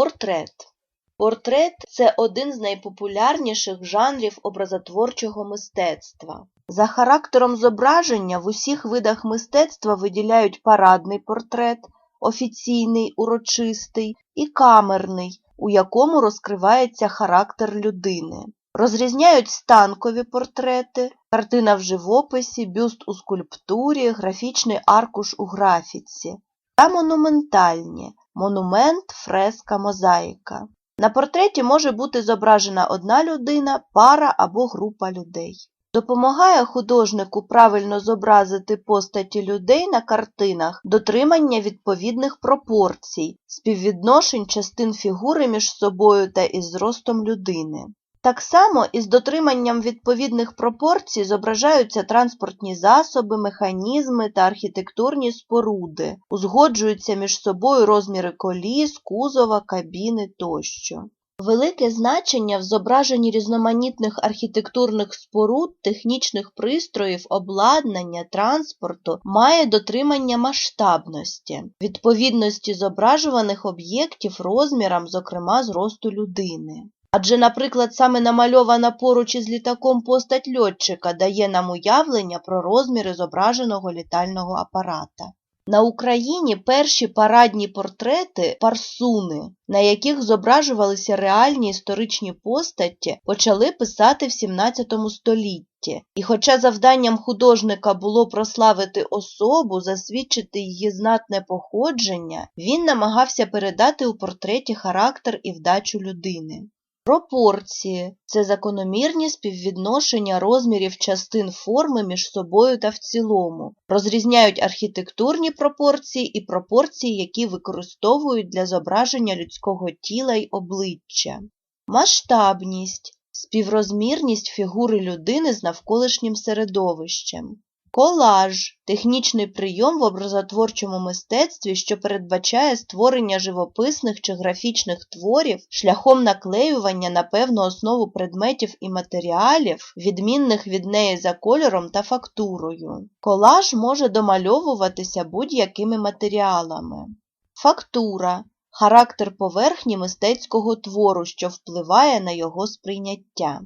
Портрет. Портрет це один з найпопулярніших жанрів образотворчого мистецтва. За характером зображення в усіх видах мистецтва виділяють парадний портрет, офіційний, урочистий і камерний, у якому розкривається характер людини. Розрізняють станкові портрети, картина в живописі, бюст у скульптурі, графічний аркуш у графіці та монументальні монумент, фреска, мозаїка. На портреті може бути зображена одна людина, пара або група людей. Допомагає художнику правильно зобразити постаті людей на картинах дотримання відповідних пропорцій, співвідношень частин фігури між собою та із зростом людини. Так само із дотриманням відповідних пропорцій зображаються транспортні засоби, механізми та архітектурні споруди, узгоджуються між собою розміри коліс, кузова, кабіни тощо. Велике значення в зображенні різноманітних архітектурних споруд, технічних пристроїв, обладнання, транспорту має дотримання масштабності, відповідності зображуваних об'єктів розмірам, зокрема зросту людини. Адже, наприклад, саме намальована поруч із літаком постать льотчика дає нам уявлення про розміри зображеного літального апарата. На Україні перші парадні портрети парсуни, на яких зображувалися реальні історичні постаті, почали писати в 17 столітті. І хоча завданням художника було прославити особу, засвідчити її знатне походження, він намагався передати у портреті характер і вдачу людини. Пропорції це закономірні співвідношення розмірів частин форми між собою та в цілому, розрізняють архітектурні пропорції і пропорції, які використовують для зображення людського тіла й обличчя. Масштабність співрозмірність фігури людини з навколишнім середовищем. Колаж технічний прийом в образотворчому мистецтві, що передбачає створення живописних чи графічних творів шляхом наклеювання на певну основу предметів і матеріалів, відмінних від неї за кольором та фактурою. Колаж може домальовуватися будь-якими матеріалами. Фактура характер поверхні мистецького твору, що впливає на його сприйняття.